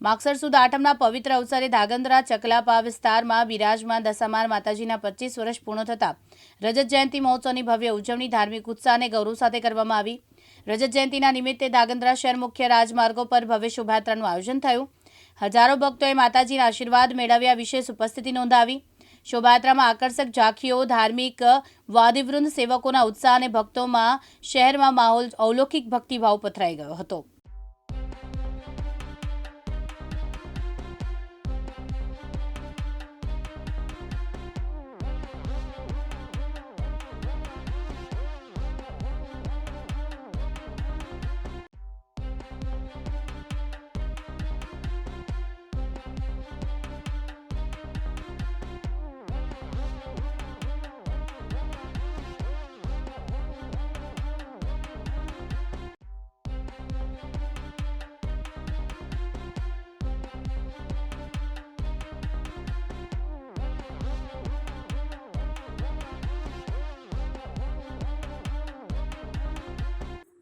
માગસર સુદ આઠમના પવિત્ર અવસરે ધાગંદ્રા ચકલાપા વિસ્તારમાં બિરાજમાન દશામાર માતાજીના પચીસ વર્ષ પૂર્ણ થતા રજત જયંતિ મહોત્સવની ભવ્ય ઉજવણી ધાર્મિક ઉત્સાહ અને ગૌરવ સાથે કરવામાં આવી. રજત જયંતિના નિમિત્તે ધાગંદ્રા શહેર મુખ્ય રાજમાર્ગો પર ભવ્ય શોભાયાત્રાનું આયોજન થયું. હજારો ભક્તોએ માતાજીના આશીર્વાદ મેળવ્યા વિશેષ ઉપસ્થિતિ નોંધાવી. શોભાયાત્રામાં આકર્ષક ઝાંખીઓ, ધાર્મિક વાદીવૃંદ સેવકોના ઉત્સાહ અને ભક્તોમાં શહેરમાં માહોલ અવલૌકિક ભક્તિભાવ પથરાઈ ગયો હતો.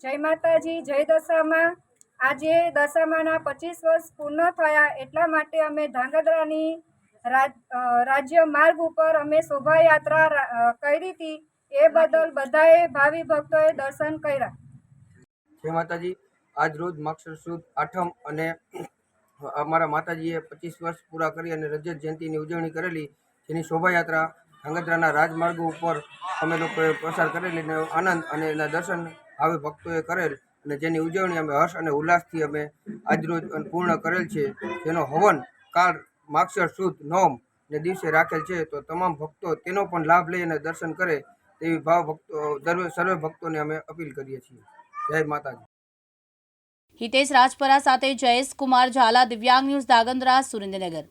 જય માતાજી, જય દશામાં. આજે દશામાના પચીસ વર્ષ પૂર્ણ થયા એટલા માટે અમે ધાંગધ્રાની રાજ રાજ્ય માર્ગ ઉપર અમે શોભાયાત્રા કરી હતી. એ બદલ બધાએ ભાવિ ભક્તોએ દર્શન કર્યા. જય માતાજી, આજ રોજ માક્ષર સુદ આઠમ અને અમારા માતાજીએ પચીસ વર્ષ પૂરા કરી અને રજત જયંતિની ઉજવણી કરેલી. જેની શોભાયાત્રા ધાંગધ્રાના રાજમાર્ગો ઉપર અમે લોકોએ પ્રસાર કરેલી. આનંદ અને એના દર્શન ભાવે ભક્તોએ કરેલ અને જેની ઉજવણી અમે હર્ષ અને ઉલ્લાસથી અમે આજરોજ પૂર્ણ કરેલ છે, જેનો હવન, કાળ, માક્ષર, સુદ, નોમ ને દિવસે રાખેલ છે, તો તમામ ભક્તો તેનો પણ લાભ લઈ અને દર્શન કરે તેવી ભાવ ભક્તો, સર્વે ભક્તોને અમે અપીલ કરીએ છીએ. જય માતાજી. હિતેશ રાજપરા સાથે જયેશ કુમાર ઝાલા, દિવ્યાંગ ન્યૂઝ દાગંદ્રા સુરેન્દ્રનગર.